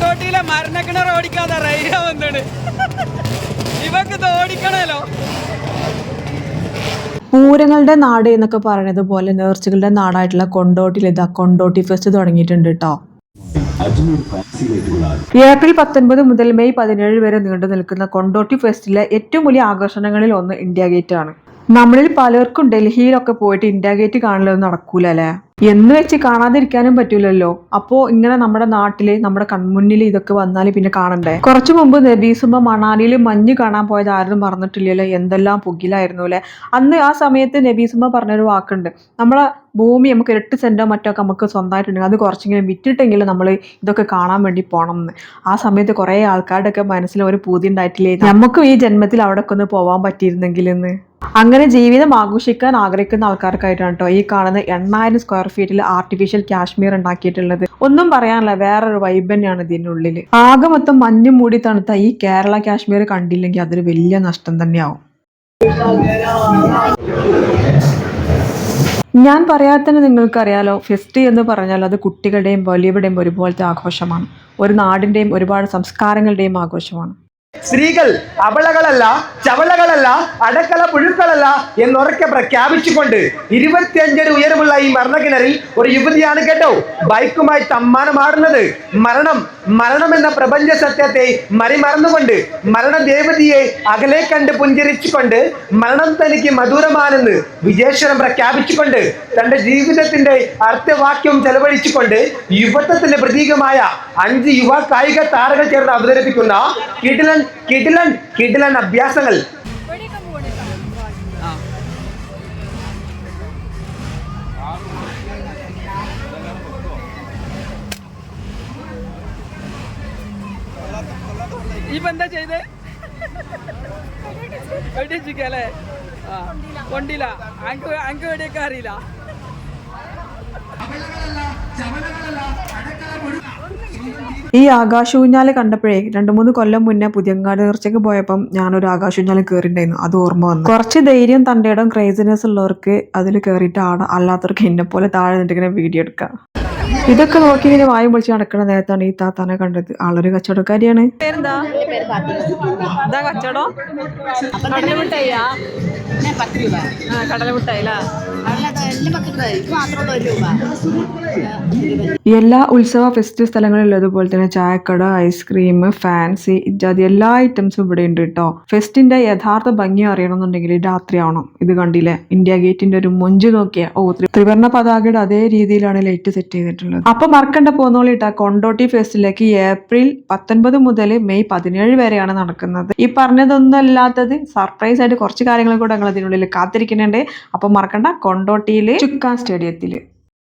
കൊണ്ടോട്ടിയിലെ മരണക്കിണർ ഓടിക്കാതെ റൈന വന്നിട്ട് ഇവക്ക് ഓടിക്കണല്ലോ പൂരങ്ങളുടെ നാട് എന്നൊക്കെ പറയുന്നത് പോലെ നേർച്ചകളുടെ നാടായിട്ടുള്ള കൊണ്ടോട്ടിയിൽ ഇതാ കൊണ്ടോട്ടി ഫെസ്റ്റ് തുടങ്ങിയിട്ടുണ്ട് കേട്ടോ ഏപ്രിൽ പത്തൊൻപത് മുതൽ മെയ് പതിനേഴ് വരെ നീണ്ടു നിൽക്കുന്ന കൊണ്ടോട്ടി ഫെസ്റ്റിലെ ഏറ്റവും വലിയ ആകർഷണങ്ങളിൽ ഒന്ന് ഇന്ത്യ ഗേറ്റ് ആണ്. നമ്മളിൽ പലർക്കും ഡൽഹിയിലൊക്കെ പോയിട്ട് ഇന്ത്യ ഗേറ്റ് കാണലൊന്നും നടക്കൂല അല്ലേ എന്ന് വെച്ച് കാണാതിരിക്കാനും പറ്റൂലല്ലോ. അപ്പോ ഇങ്ങനെ നമ്മുടെ നാട്ടിൽ നമ്മുടെ കൺമുന്നിൽ ഇതൊക്കെ വന്നാൽ പിന്നെ കാണണ്ടേ? കുറച്ചു മുമ്പ് നബീസുമ്പ മണാലിയിൽ മഞ്ഞ് കാണാൻ പോയത് ആരും മറന്നിട്ടില്ലല്ലോ. എന്തെല്ലാം പുകിലായിരുന്നു അല്ലെ അന്ന് ആ സമയത്ത് നബീസുമ്പ പറഞ്ഞൊരു വാക്കുണ്ട്. നമ്മളെ ഭൂമി നമുക്ക് എട്ട് സെന്റോ മറ്റോ ഒക്കെ നമുക്ക് സ്വന്തമായിട്ടുണ്ടെങ്കിൽ അത് കുറച്ചെങ്കിലും വിറ്റിട്ടെങ്കിലും നമ്മൾ ഇതൊക്കെ കാണാൻ വേണ്ടി പോകണം എന്ന് ആ സമയത്ത് കുറേ ആൾക്കാരുടെ ഒക്കെ മനസ്സിൽ ഒരു പൂതി ഉണ്ടായിട്ടില്ലേ? നമുക്കും ഈ ജന്മത്തിൽ അവിടെ ഒക്കെ ഒന്ന് പോവാൻ പറ്റിയിരുന്നെങ്കിൽ എന്ന് അങ്ങനെ ജീവിതം ആഘോഷിക്കാൻ ആഗ്രഹിക്കുന്ന ആൾക്കാർക്കായിട്ടാണ് കേട്ടോ ഈ കാണുന്ന എണ്ണായിരം സ്ക്വയർ ഫീറ്റിൽ ആർട്ടിഫിഷ്യൽ കാശ്മീർ ഉണ്ടാക്കിയിട്ടുള്ളത്. ഒന്നും പറയാനില്ല വേറൊരു വൈബ് തന്നെയാണ് ഇതിനുള്ളിൽ ആകെ മൊത്തം മഞ്ഞ് മൂടി തണുത്ത ഈ കേരള കാശ്മീർ കണ്ടില്ലെങ്കിൽ അതൊരു വലിയ നഷ്ടം തന്നെയാവും. ഞാൻ പറയാതെ തന്നെ നിങ്ങൾക്കറിയാലോ ഫെസ്റ്റ് എന്ന് പറഞ്ഞാൽ അത് കുട്ടികളുടെയും വലിയവരുടെയും ഒരുപോലത്തെ ആഘോഷമാണ്. ഒരു നാടിന്റെയും ഒരുപാട് സംസ്കാരങ്ങളുടെയും ആഘോഷമാണ്. സ്ത്രീകൾ അവളകളല്ല ചവളകളല്ല അടക്കള പുഴുക്കളല്ല എന്നുറക്കെ പ്രഖ്യാപിച്ചുകൊണ്ട് ഇരുപത്തിയഞ്ചടി ഉയരമുള്ള ഈ മരണക്കിണറിൽ ഒരു യുവതിയാണ് കേട്ടോ. ബൈക്കുമായി തമ്മാനമാടുന്നത് മരണം മരണം എന്ന പ്രപഞ്ച സത്യത്തെ മറിമറന്നുകൊണ്ട് മരണദേവതിയെ അകലെ കണ്ട് പുഞ്ചിരിച്ചുകൊണ്ട് മരണം തനിക്ക് മധുരമാണെന്ന് വിജേശ്വരം പ്രഖ്യാപിച്ചുകൊണ്ട് തന്റെ ജീവിതത്തിന്റെ അർത്ഥവാക്യം ചെലവഴിച്ചുകൊണ്ട് യുവത്വത്തിന്റെ പ്രതീകമായ അഞ്ച് യുവ കായിക താരങ്ങൾ ചേർന്ന് അവതരിപ്പിക്കുന്ന കിടിലൻ കിടിലൻ കിടിലൻ അഭ്യാസങ്ങൾ. ആ ഇപ്പൊ എന്താ ചെയ്തേ വെടിച്ചിക്കല്ലേ കൊണ്ടില്ല അങ്ക് അങ്ക് വെടിയൊക്കെ അറിയില്ല. ഈ ആകാശൂഞ്ഞാൽ കണ്ടപ്പോഴേ രണ്ടു മൂന്ന് കൊല്ലം മുന്നേ പുതിയങ്ങാട് നേർച്ചയ്ക്ക് പോയപ്പം ഞാനൊരു ആകാശൂഞ്ഞാൽ കയറിണ്ടായിരുന്നു അത് ഓർമ്മ വന്നു. കുറച്ച് ധൈര്യം തന്റെ ഇടം ക്രേസിനെസ് ഉള്ളവർക്ക് അതിൽ കയറിയിട്ട് ആണ് അല്ലാത്തവർക്ക് എന്നെ പോലെ താഴെ നിന്നിട്ടിങ്ങനെ വീഡിയോ എടുക്കാം ഇതൊക്കെ നോക്കി ഇങ്ങനെ വായും പൊളിച്ച് നടക്കുന്ന നേരത്താണ് ഈ താത്താനെ കണ്ടത്. ആളൊരു കച്ചവടക്കാരിയാണ്. കച്ചവടം. കടലമിഠായിയാ പിന്നെ എല്ലാ ഉത്സവ ഫെസ്റ്റ് സ്ഥലങ്ങളിലും അതുപോലെ തന്നെ ചായക്കട ഐസ്ക്രീം ഫാൻസി ഇത്യാദി എല്ലാ ഐറ്റംസും ഇവിടെ ഉണ്ട് കേട്ടോ ഫെസ്റ്റിന്റെ യഥാർത്ഥ ഭംഗി അറിയണമെന്നുണ്ടെങ്കിൽ രാത്രിയാവണം. ഇത് കണ്ടില്ലേ? ഇന്ത്യ ഗേറ്റിന്റെ ഒരു മൊഞ്ച് നോക്കിയ. ഓ ത്രിവർണ പതാകയുടെ അതേ രീതിയിലാണ് ലൈറ്റ് സെറ്റ് ചെയ്തിട്ടുള്ളത്. അപ്പൊ മറക്കണ്ട പോന്നോളിട്ടാ കൊണ്ടോട്ടി ഫെസ്റ്റിലേക്ക് ഏപ്രിൽ പത്തൊൻപത് മുതൽ മെയ് പതിനേഴ് വരെയാണ് നടക്കുന്നത്. ഈ പറഞ്ഞതൊന്നും അല്ലാത്തത് സർപ്രൈസ് ആയിട്ട് കുറച്ച് കാര്യങ്ങൾ കൂടെ ഞങ്ങൾ അതിനുള്ളിൽ കാത്തിരിക്കുന്നുണ്ട്. അപ്പൊ മറക്കണ്ട കൊണ്ടോട്ടിയിലെ ചുക്കാൻ സ്റ്റേഡിയത്തിൽ